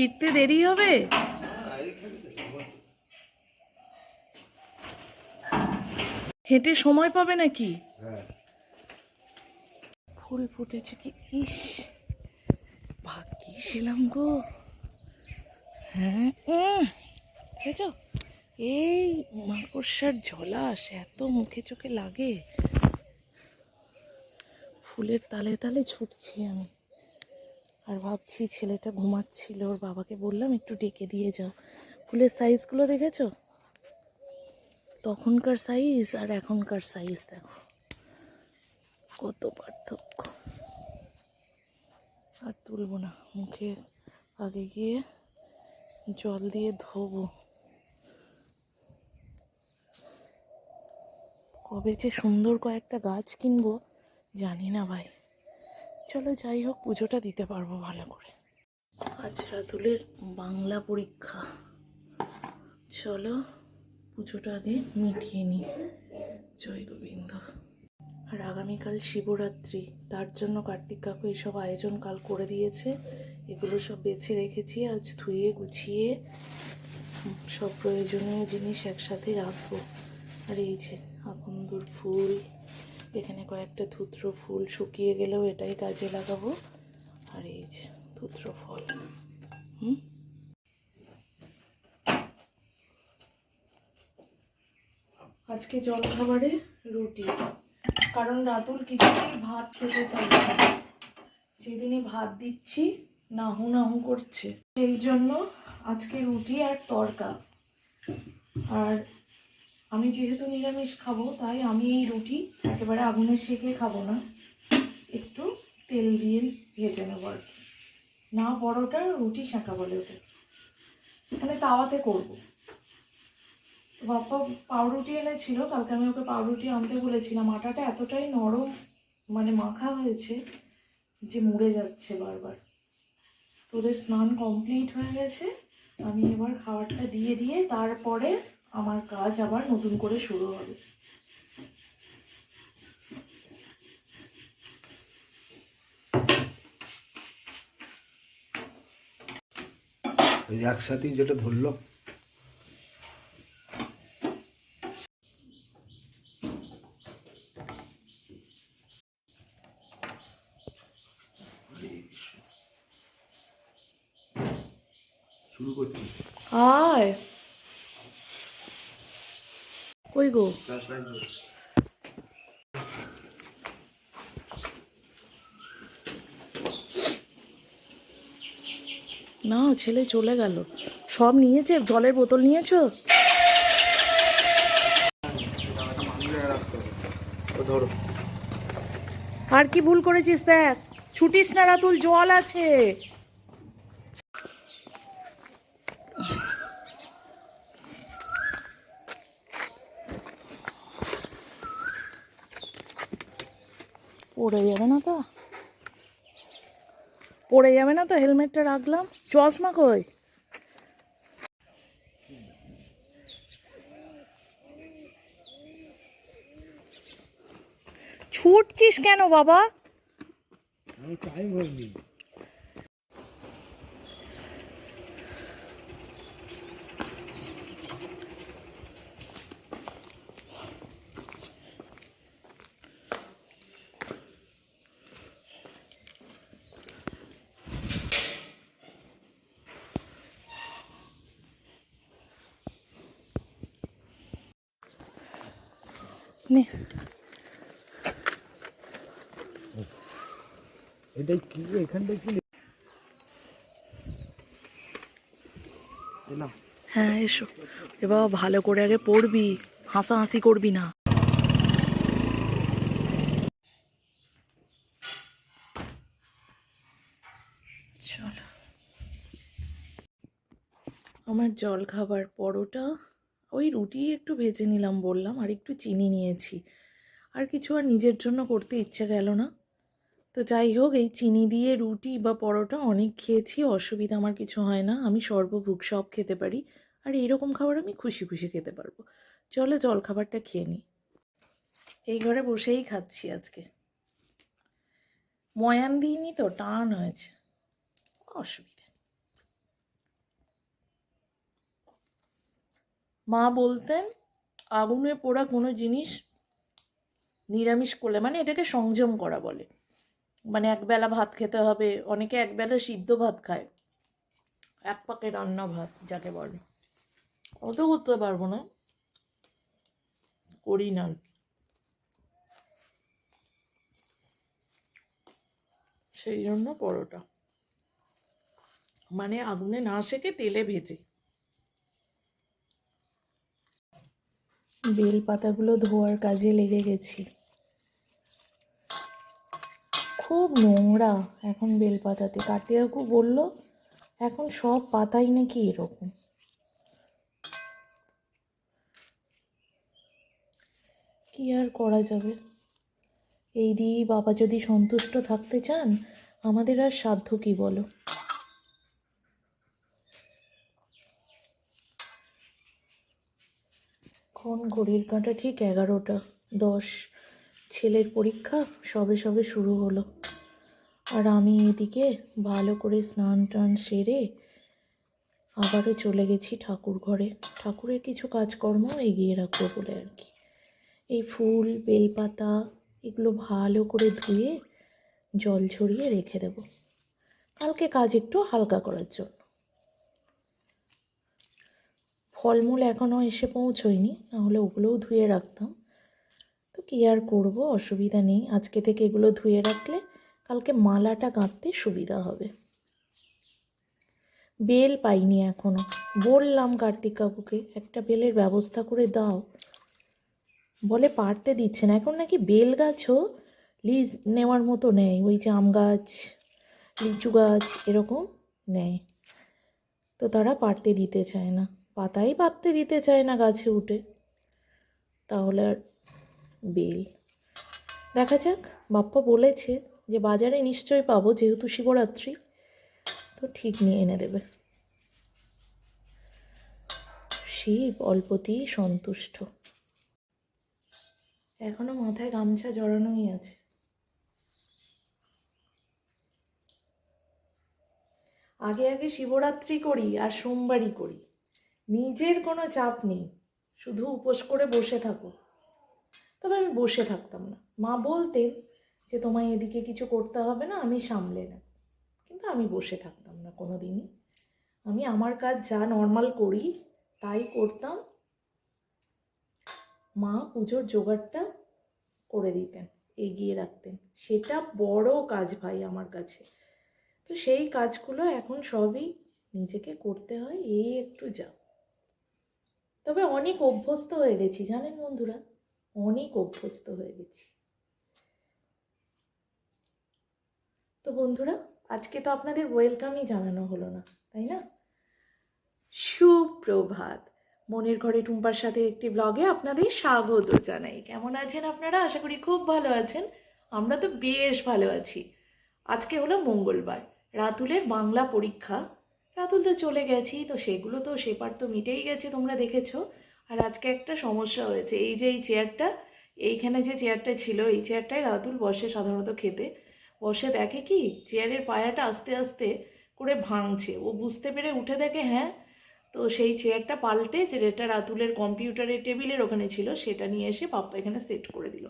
ফিরতে দেরি হবে? হেঁটে সময় পাবে নাকি? ফুল ফুটেছে কি? ইস, ভাগ্যিস এলাম গো। হ্যাঁ এই মাকড়সার জলাস এত মুখে চোখে লাগে। ফুলের তালে তালে ছুটছি আমি। আর ভাবছি ছেলেটা ঘুমাচ্ছিল, ওর বাবাকে বললাম, একটু ডেকে দিয়ে যাও। ফুলের সাইজগুলো দেখেছ? তখনকার সাইজ আর এখনকার সাইজ দেখো। কত পার্থক্য। আর তুলবো না, মুখে আগে গিয়ে জল দিয়ে ধোবো। কবে যে সুন্দর কয়েকটা গাছ কিনবো, জানি না ভাই। চলো যাই হোক, পুজোটা দিতে পারব ভালো করে। আজ রাতুলের বাংলা পরীক্ষা। চলো পুজোটা আগে মিটিয়ে নিই। জয় গোবিন্দ। আর আগামীকাল শিবরাত্রি, তার জন্য কার্তিক কাকু এসব আয়োজন কাল করে দিয়েছে। এগুলো সব বেছে রেখেছি, আজ ধুয়ে গুছিয়ে সব প্রয়োজনীয় জিনিস একসাথে রাখব। আর এই যে আকন্দুর ফুল এখানে কয়েকটা ধুত্র ফুল শুকিয়ে গেলেও এটাই কাজে লাগাবো। আর এই যে ধুত্র ফল। হুম? আজকে জলখাবারে রুটি। কারণ রাতুল কিছুতেই ভাত খেতে চাইছে না। যেদিনই ভাত দিচ্ছি, নাহু নাহু করছে। সেই জন্য আজকে রুটি আর তরকা। আর আমি যেহেতু নিরামিষ খাব তাই আমি এই রুটি একেবারে আগুনে সেকে খাব না। একটু তেল দিয়ে ভেজে নেব আর কি। না বড়টা রুটি শাঁকা বলে ওটা মানে তাওয়াতে করব। বাপ্পা পাউরুটি এনেছিল কালকে আমি ওকে পাউরুটি আনতে বলেছিলাম। আটাটা এতটাই নরম মানে মাখা হয়েছে যে মুড়ে যাচ্ছে বারবার। তোদের স্নান কমপ্লিট হয়ে গেছে আমি এবার খাবারটা দিয়ে দিয়ে তারপরে আমার কাজ আবার নতুন করে শুরু হবে। একসাথে একসাথেই যেটা ধরলো শুরু করছি আয় কই না ছেলে চলে গেল। সব নিয়েছে? জলের বোতল নিয়েছো? ধরো। আর কি ভুল করেছিস দেখ? ছুটিস না রাতুল জল আছে। পড়ে যাবে না তো? পড়ে যাবে না তো? হেলমেটটা রাখলাম। চশমা কই? ছুটছিস কেন বাবা? টাইম হয়নি। নে এটাই কি? এখানটাই কি হ্যাঁ এসো। এ বাবা ভালো করে আগে পড়বি। হাসাহাসি করবি না। চলো। আমার জল খাবার পরোটা। ওই রুটি একটু ভেজে নিলাম বললাম, আর একটু চিনি নিয়েছি। আর কিছু আর নিজের জন্য করতে ইচ্ছে গেল না। তো যাই হোক, এই চিনি দিয়ে রুটি বা পরোটা অনেক খেয়েছি, অসুবিধা আমার কিছু হয় না। আমি সর্বভুক সব খেতে পারি। আর এইরকম খাবার আমি খুশি খুশি খেতে পারব। চলো জল খাবারটা খেয়ে নিই। এই ঘরে বসেই খাচ্ছি আজকে। ময়ান দিইনি তো, টান হয়েছে। অসুবিধা নেই। মা বলতেন, আগুনে পোড়া কোনো জিনিস নিরামিষ করলে মানে এটাকে সংযম করা বলে। মানে একবেলা ভাত খেতে হবে, অনেকে একবেলা সিদ্ধ ভাত খায়। এক পাকে রান্না ভাত, যাকে বলে। অত করতে পারব না। করি না। সেই জন্য পরোটা। মানে আগুনে না সেকে তেলে ভেজে। বেল পাতাগুলো ধোয়ার কাজে লেগে গেছি। খুব নোংরা এখন বেল পাতাতে কাটিয়াকু বলল, এখন সব পাতাই নাকি এরকম? কি আর করা যাবে? এই দিয়েই বাবা যদি সন্তুষ্ট থাকতে চান, আমাদের আর সাধ্য কি বলো? এখন ঘড়ির কাঁটা ঠিক এগারোটা। দশ। ছেলের পরীক্ষা সবে সবে শুরু হলো। আর আমি এদিকে ভালো করে স্নান টান সেরে আবারও চলে গেছি ঠাকুর ঘরে। ঠাকুরের কিছু কাজকর্ম এগিয়ে রাখব বলে আর কি। এই ফুল, বেলপাতা এগুলো ভালো করে ধুয়ে জল ছড়িয়ে রেখে দেব। কালকে কাজ একটু হালকা করার জন্য। ফলমূল এখনও এসে পৌঁছয়নি, নাহলে ওগুলোও ধুয়ে রাখতাম। তো কী আর করব, অসুবিধা নেই। আজকে থেকে এগুলো ধুয়ে রাখলে কালকে মালাটা গাঁথতে সুবিধা হবে। বেল পাইনি এখনও বললাম কার্তিক কাকুকে, একটা বেলের ব্যবস্থা করে দাও। বলে পারতে দিচ্ছে না। এখন নাকি বেল গাছও লিজ নেওয়ার মতো নেয় ওই জাম গাছ, লিচু গাছ, এরকম নেয় তো তারা পারতে দিতে চায় না। পাতাই পাততে দিতে চায় না গাছে উঠে। তাহলে আর বেল। দেখা যাক, বাপ্পা বলেছে যে বাজারে নিশ্চয়ই পাবো, যেহেতু শিবরাত্রি, তো ঠিক নিয়ে এনে দেবে। শিব অল্পতেই সন্তুষ্ট। এখনও মাথায় গামছা জড়ানোই আছে। আগে আগে শিবরাত্রি করি আর সোমবারই করি। নিজের কোনো চাপ নেই, শুধু উপোস করে বসে থাকো। তবে আমি বসে থাকতাম না। মা বলতেন যে, তোমায় এদিকে কিছু করতে হবে না, আমি সামলে না কিন্তু আমি বসে থাকতাম না কোনো দিনই আমি আমার কাজ যা নর্মাল করি, তাই করতাম। মা পুজোর জোগাড়টা করে দিতেন, এগিয়ে রাখতেন। সেটা বড় কাজ ভাই আমার কাছে। তো সেই কাজগুলো এখন সবই নিজেকে করতে হয়, এই একটু যা। তবে অনেক অভ্যস্ত হয়ে গেছি, জানেন বন্ধুরা? অনেক অভ্যস্ত হয়ে গেছি। তো বন্ধুরা, আজকে তো আপনাদের ওয়েলকামই জানানো হলো না, তাই না? সুপ্রভাত। মনের ঘরে টুম্পার সাথে একটি ব্লগে আপনাদের স্বাগত জানাই। কেমন আছেন আপনারা? আশা করি খুব ভালো আছেন। আমরা তো বেশ ভালো আছি। আজকে হলো মঙ্গলবার, রাতুলের বাংলা পরীক্ষা। রাতুল তো চলে গেছি, তো সেগুলো তো সেপার তো মিটেই গেছে, তোমরা দেখেছ? আর আজকে একটা সমস্যা হয়েছে, এই যে এই চেয়ারটা, এইখানে যে চেয়ারটা ছিল, এই চেয়ারটায় রাতুল বসে সাধারণত খেতে। বসে দেখে কি, চেয়ারের পায়াটা আস্তে আস্তে করে ভাঙছে। ও বুঝতে পেরে উঠে দেখে হ্যাঁ তো সেই চেয়ারটা পাল্টে যেটা রাতুলের কম্পিউটারের টেবিলের ওখানে ছিল, সেটা নিয়ে এসে পাপ্পা এখানে সেট করে দিল।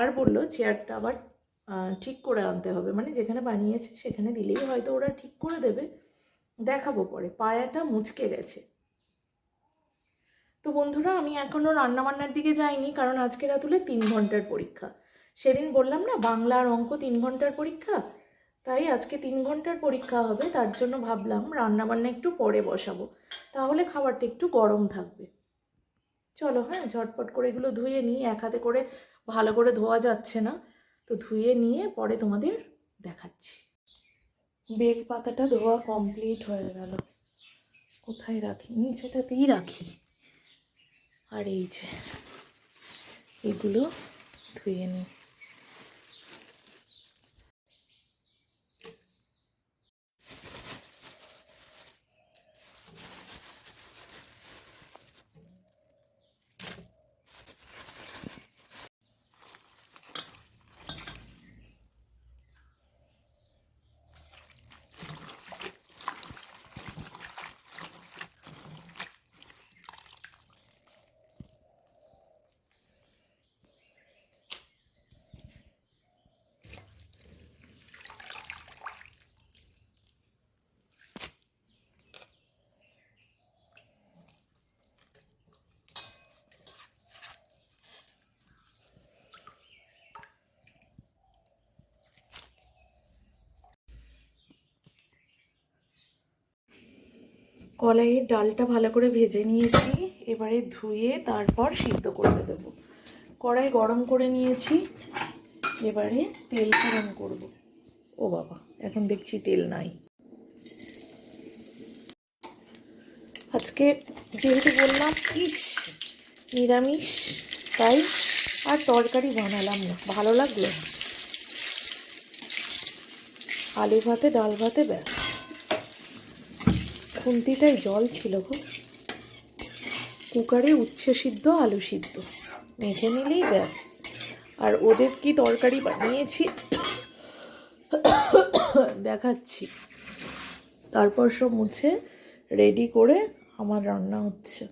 আর বলল, চেয়ারটা আবার ঠিক করে আনতে হবে। মানে যেখানে বানিয়েছে, সেখানে দিলেই হয়তো ওরা ঠিক করে দেবে। দেখাবো পরে, পায়াটা মুচকে গেছে। তো বন্ধুরা, আমি এখনও রান্নাবান্নার দিকে যাইনি, কারণ আজকে রাতুলে তিন ঘণ্টার পরীক্ষা। সেদিন বললাম না বাংলা আর অঙ্ক তিন ঘণ্টার পরীক্ষা? তাই আজকে তিন ঘণ্টার পরীক্ষা হবে, তার জন্য ভাবলাম রান্নাবান্না একটু পরে বসাবো। তাহলে খাবারটা একটু গরম থাকবে। চলো হ্যাঁ ঝটপট করে এগুলো ধুয়ে নিই, এক হাতে করে ভালো করে ধোয়া যাচ্ছে না। তো ধুয়ে নিয়ে পরে তোমাদের দেখাচ্ছি। বেল পাতাটা ধোয়া কমপ্লিট হয়ে গেল। কোথায় রাখি? নিচেটাতেই রাখি। আর এই যে, এগুলো ধুয়ে নিই। কলাইয়ের ডালটা ভালো করে ভেজে নিয়েছি। এবারে ধুয়ে তারপর সিদ্ধ করতে দেব। কড়াই গরম করে নিয়েছি। এবারে তেল গরম করব। ও বাবা এখন দেখছি তেল নাই। আজকে যেহেতু বললাম ইস নিরামিষ তাই আর তরকারি বানালাম না। ভালো লাগল। আলু ভাতে ডাল ভাতে ব্যাস। খুন্তিটায় জল ছিল গো। কুকারে উচ্ছে সিদ্ধ, আলু সিদ্ধ। মেখে নিলেই ব্যাস। আর ওদের কি তরকারি বানিয়েছি? দেখাচ্ছি। তারপর সব মুছে রেডি করে আমার রান্না হচ্ছে।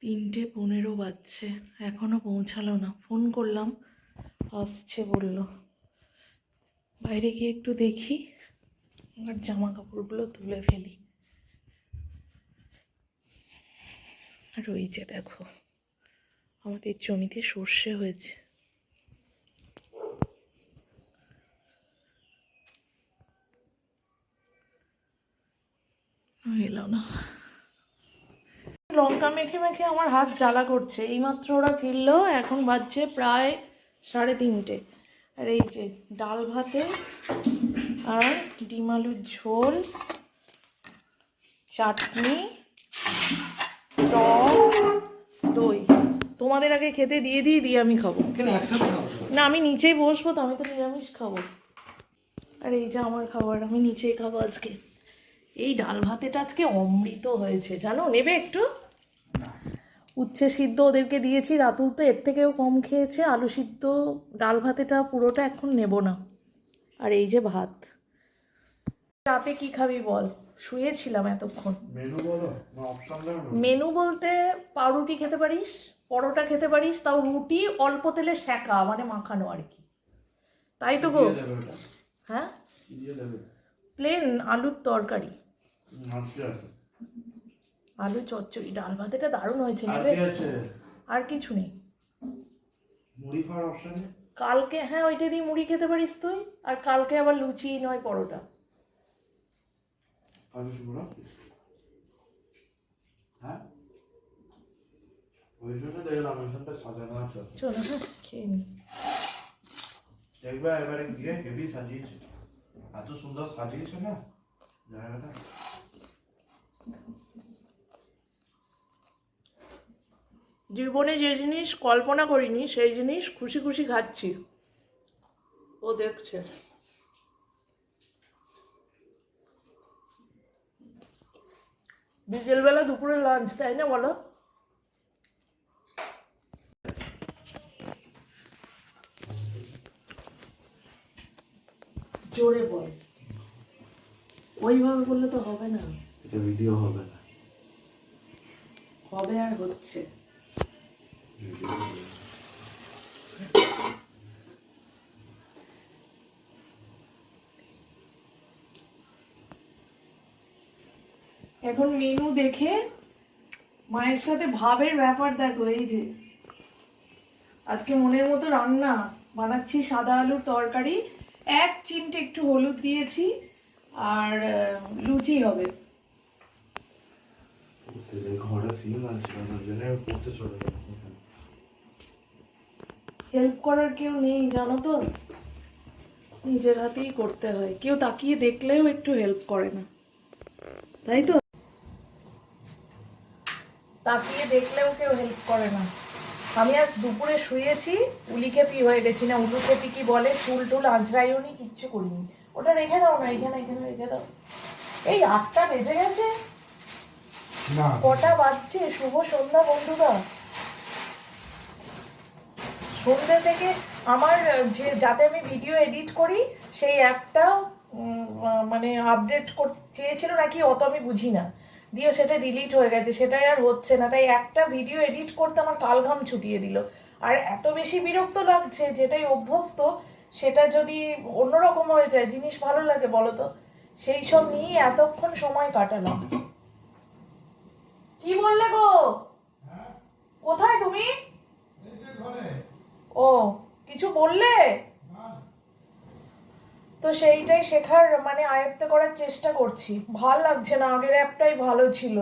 তিনটে পনেরো বাজছে, এখনও পৌঁছালো না। ফোন করলাম, আসছে বলল। বাইরে গিয়ে একটু দেখি। আর জামা কাপড়গুলো তুলে ফেলি। আর ওই যে দেখো, আমাদের জমিতে সর্ষে হয়েছে। না। লঙ্কা মেখে মেখে আমার হাত জ্বালা করছে। এইমাত্র ওরা ফিরলো, এখন বাজছে প্রায় সাড়ে তিনটে। আর এই যে ডাল ভাতে আর ডিম আলুর ঝোল চাটনি টক দই। তোমাদের আগে খেতে দিয়ে দিয়ে দিয়ে আমি খাব। কেন খাব না আমি নিচেই বসবো তো আমি তো নিরামিষ খাব। আর এই যে আমার খাবার আমি নিচেই খাব আজকে। এই ডাল ভাতেটা আজকে অমৃত হয়েছে জানো? নেবে একটু? উচ্ছে সিদ্ধ ওদেরকে দিয়েছি রাতুল তো এর থেকেও কম খেয়েছে আলু সিদ্ধ ডাল ভাতেটা পুরোটা এখন নেব না। আর এই যে ভাত। রাতে কি খাবি বল? শুয়েছিলাম এতক্ষণ। মেনু বলো মেনু বলতে পাউরুটি খেতে পারিস পরোটা খেতে পারিস তাও রুটি অল্প তেলে সেকা মানে মাখানো আর কি। তাই তো গো। হ্যাঁ? প্লেন আলুর তরকারি। আলু চচ্চড়ি ডাল ভাতেটা দারুণ হয়েছে আর নেবে? আর কিছু নেই। মুড়ি খাওয়ার অপশন নেই? কালকে হ্যাঁ ওইটা দিয়ে মুড়ি খেতে পারিস তুই আর কালকে আবার লুচি নয় পরোটা। কাজু শুভ্র হ্যাঁ ওই জন্য দেখলাম এখানটা সাজানো আছে চলো হ্যাঁ খেয়ে নি দেখবে এবারে গিয়ে হেভি সাজিয়েছে এত সুন্দর সাজিয়েছে না জায়গাটা জীবনে যে জিনিস কল্পনা করিনি সেই জিনিস খুশি খুশি খাচ্ছি। ও দেখছে। বিকেলবেলা দুপুরে লাঞ্চ তাই না বলো? জোরে বল। ওইভাবে বললে তো হবে না। এটা ভিডিও হবে না। হবে আর হচ্ছে। এখন মেনু দেখে মায়ের সাথে ভাবের ব্যাপার দেখো এই যে। আজকে মনের মতো রান্না বানাচ্ছি সাদা আলুর তরকারি এক চিমটে একটু হলুদ দিয়েছি আর লুচি হবে। হেল্প করার কেউ নেই জানো তো? নিজের হাতেই করতে হয়। কেউ তাকিয়ে দেখলেও একটু হেল্প করে না। তাই তো? তাকিয়ে দেখলেও কেউ হেল্প করে না। আমি আজ দুপুরে শুয়েছি উলি খেপি হয়ে গেছি না উলু খেপি কি বলে চুল টুল আঁচড়াইও নি কিচ্ছু করিনি। ওটা রেখে দাও না এখানে এখানে রেখে দাও। এই আটটা বেজে গেছে। কটা বাজছে? শুভ সন্ধ্যা বন্ধুরা। সন্ধ্যে থেকে আমার যে যাতে আমি ভিডিও এডিট করি সেই অ্যাপটা মানে আপডেট চেয়েছিল নাকি অত আমি বুঝি না। দিয়ে সেটা ডিলিট হয়ে গেছে, সেটাই আর হচ্ছে না। তাই একটা ভিডিও এডিট করতে আমার কালঘাম ছুটিয়ে দিল। আর এত বেশি বিরক্ত লাগছে যেটাই অভ্যস্ত, সেটা যদি অন্যরকম হয়ে যায়, জিনিস ভালো লাগে বলতো। সেই সব নিয়ে এতক্ষণ সময় কাটালাম কি বললে গো কোথায় তুমি ও কিছু বললে তো সেইটাই শেখার মানে আয়ত্ত করার চেষ্টা করছি। ভালো লাগছে না, আগের অ্যাপটাই ভালো ছিল।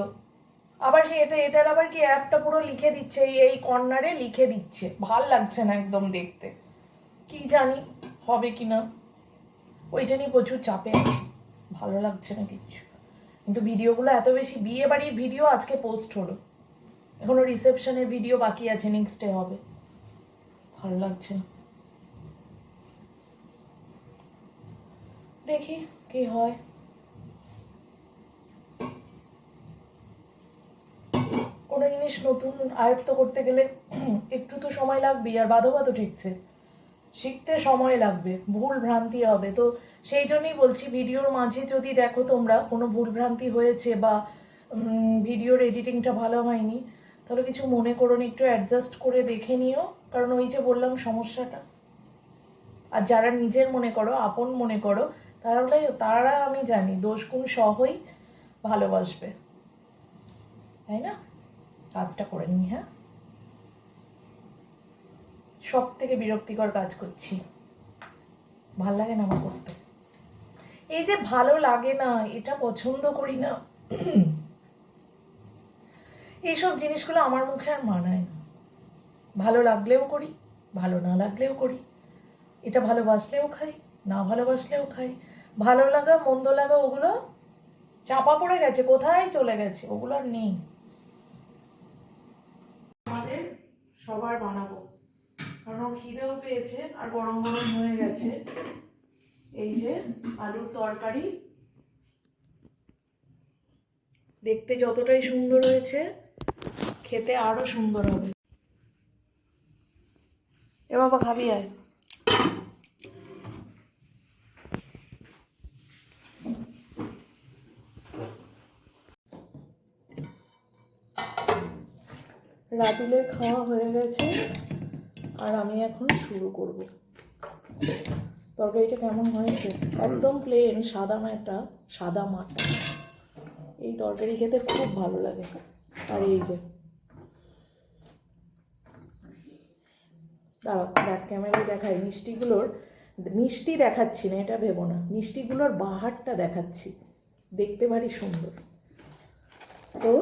আবার সে এটা, এটার আবার কি অ্যাপটা পুরো লিখে দিচ্ছে, এই কর্নারে লিখে দিচ্ছে। ভালো লাগছে না একদম দেখতে। কি জানি হবে কি না। ওইটা নিয়ে প্রচুর চাপে আছি। ভালো লাগছে না কিছু কিন্তু ভিডিওগুলো এত বেশি, বিয়ে বাড়ির ভিডিও আজকে পোস্ট হলো। এখনও রিসেপশনের ভিডিও বাকি আছে নেক্সট ডে হবে। ভালো লাগছে না। দেখি কি হয়। কোনো জিনিস নতুন আয়ত্ত করতে গেলে একটু তো সময় লাগবেই, আর বাধো বাধো ঠিকছে। শিখতে সময় লাগবে, ভুল ভ্রান্তি হবে। তো সেই জন্যই বলছি, ভিডিওর মাঝে যদি দেখো তোমরা কোনো ভুল ভ্রান্তি হয়েছে বা ভিডিওর এডিটিংটা ভালো হয়নি, তাহলে কিছু মনে করো একটু অ্যাডজাস্ট করে দেখে নিও। কারণ ওই যে বললাম, সমস্যাটা। আর যারা নিজের মনে করো, আপন মনে করো তাহলে তারা আমি জানি, দোষ গুণ সহই ভালোবাসবে। তাই না? কাজটা করে নিই হ্যাঁ? সব থেকে বিরক্তিকর কাজ করছি। ভালো লাগে না আমার করতে। এই যে ভালো লাগে না, এটা পছন্দ করি না। এইসব জিনিসগুলো আমার মুখে আর মানায় না। ভালো লাগলেও করি, ভালো না লাগলেও করি। এটা ভালোবাসলেও খাই, না ভালোবাসলেও খাই। ভালো লাগা, মন্দ লাগা, ওগুলো চাপা পড়ে গেছে, কোথায় চলে গেছে? ওগুলো আর নেই। আমাদের সবার বানাবো। কারণ খিদেও পেয়েছে আর গরম গরম হয়ে গেছে। এই যে আলুর তরকারি। দেখতে যতটাই সুন্দর হয়েছে, খেতে আরও সুন্দর হবে। এ বাবা, খাবি আয়। রাতুলের খাওয়া হয়ে গেছে, আর আমি এখন শুরু করব। তরকারিটা কেমন হয়েছে? একদম প্লেন সাদা মাটা সাদা মাটা। এই তরকারি খেতে খুব ভালো লাগে। আর এই যে, দাঁড়াও ব্যাক ক্যামেরায় দেখাই। মিষ্টিগুলোর, মিষ্টি দেখাচ্ছি না, এটা ভেবো না। মিষ্টিগুলোর বাহারটা দেখাচ্ছি। দেখতে ভারী সুন্দর। তো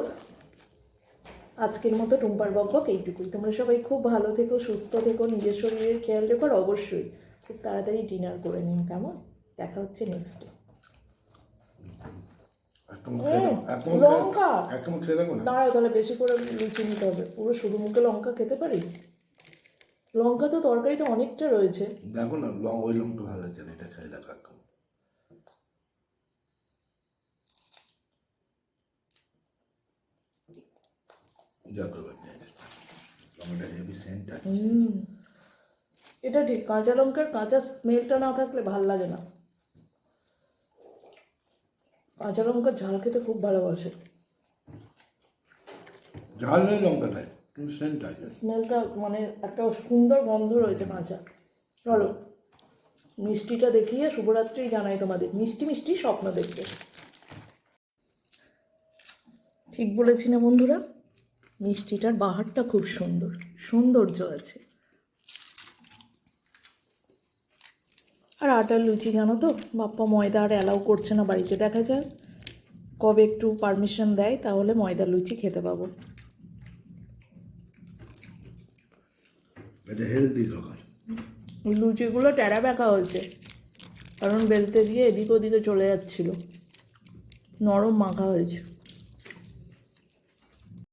আজকের মতো টুম্পার বকবক এইটুকুই। তোমরা সবাই খুব ভালো থেকো সুস্থ থেকো নিজের শরীরের খেয়াল রেখো আর অবশ্যই খুব তাড়াতাড়ি ডিনার করে নিন কেমন? দেখা হচ্ছে নেক্সট একদম খেয়ে- লঙ্কা। দাঁড়াও তাহলে বেশি করে লুচি নিতে হবে। পুরো শুধু মুখে লঙ্কা খেতে পারি? লঙ্কা তো তরকারিতে অনেকটা রয়েছে। দেখো না লং ওই লঙ্কা ভালো লাগছে না এটা খেয়ে দেখো একদম যা করবে নিয়ে নে। লঙ্কাটা হেভি সেন্ট আছে হুম। এটা ঠিক কাঁচা লঙ্কার কাঁচা স্মেলটা না থাকলে ভালো লাগে না। কাঁচা লঙ্কার ঝাল খেতে খুব ভালোবাসে। ঝাল নেই লঙ্কাটায় কিন্তু সেন্ট স্মেলটা মানে একটা সুন্দর গন্ধ রয়েছে কাঁচা। চলো মিষ্টিটা দেখিয়ে শুভরাত্রি জানাই তোমাদের। মিষ্টি মিষ্টি স্বপ্ন দেখবে ঠিক বলেছি না বন্ধুরা? মিষ্টিটার বাহারটা খুব সুন্দর সৌন্দর্য আছে। আর আটার লুচি জানো তো? বাপ্পা ময়দা আর অ্যালাউ করছে না বাড়িতে দেখা যাক। কবে একটু পারমিশন দেয় তাহলে ময়দা লুচি খেতে পাবো। এটা হেলদি খাবার। লুচিগুলো টেরা বেঁকা হয়েছে কারণ বেলতে দিয়ে এদিক ওদিকে চলে যাচ্ছিল। নরম মাখা হয়েছে।